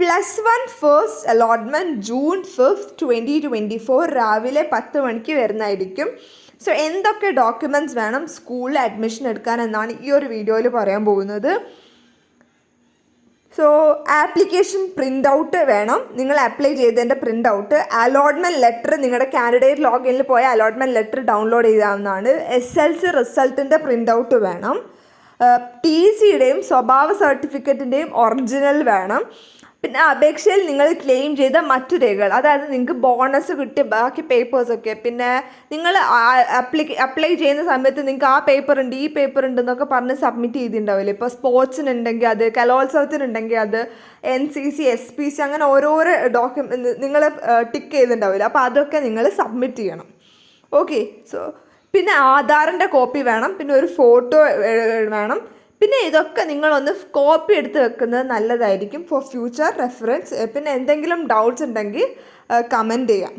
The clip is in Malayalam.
Plus one first allotment June fifth twenty twenty four രാവിലെ പത്ത് മണിക്ക് വരുന്നതായിരിക്കും. സോ എന്തൊക്കെ ഡോക്യുമെന്റ്സ് വേണം? സ്കൂളിൽ അഡ്മിഷൻ എടുക്കാൻ എന്നാണ് ഈ ഒരു വീഡിയോയിൽ പറയാൻ പോകുന്നത്. സോ ആപ്ലിക്കേഷൻ പ്രിന്റ് ഔട്ട് വേണം. നിങ്ങൾ അപ്ലൈ ചെയ്തതിന്റെ പ്രിന്റ് ഔട്ട് അലോട്ട്മെന്റ് ലെറ്റർ നിങ്ങളുടെ കാൻഡിഡേറ്റ് ലോഗിനിൽ പോയ അലോട്ട്മെന്റ് ലെറ്റർ ഡൗൺലോഡ് ചെയ്താവുന്നതാണ്. എസ് എൽ സി റിസൾട്ടിന്റെ പ്രിന്റ് ഔട്ട് വേണം ടി സിയുടെയും സ്വഭാവ സർട്ടിഫിക്കറ്റിന്റെയും ഒറിജിനൽ വേണം. പിന്നെ അപേക്ഷയിൽ നിങ്ങൾ ക്ലെയിം ചെയ്ത മറ്റു രേഖകൾ അതായത് നിങ്ങൾക്ക് ബോണസ് കിട്ടിയ ബാക്കി പേപ്പേഴ്സൊക്കെ പിന്നെ നിങ്ങൾ അപ്ലൈ ചെയ്യുന്ന സമയത്ത് നിങ്ങൾക്ക് ആ പേപ്പർ ഉണ്ട് ഈ പേപ്പർ ഉണ്ട് എന്നൊക്കെ പറഞ്ഞ് സബ്മിറ്റ് ചെയ്തിട്ടുണ്ടാവില്ലേ? ഇപ്പോൾ സ്പോർട്സിനുണ്ടെങ്കിൽ അത് കലോത്സവത്തിനുണ്ടെങ്കിൽ അത് N C C S P C അങ്ങനെ ഓരോരോ ഡോക്യുമെന്റ് നിങ്ങൾ ടിക്ക് ചെയ്തിട്ടുണ്ടാവില്ല? അപ്പോൾ അതൊക്കെ നിങ്ങൾ സബ്മിറ്റ് ചെയ്യണം. ഓക്കെ സോ പിന്നെ ആധാറിന്റെ കോപ്പി വേണം പിന്നെ ഒരു ഫോട്ടോ വേണം. പിന്നെ ഇതൊക്കെ നിങ്ങളൊന്ന് കോപ്പി എടുത്ത് വെക്കുന്നത് നല്ലതായിരിക്കും ഫോർ ഫ്യൂച്ചർ റെഫറൻസ് പിന്നെ എന്തെങ്കിലും ഡൗട്ട്സ് ഉണ്ടെങ്കിൽ കമന്റ് ചെയ്യാം.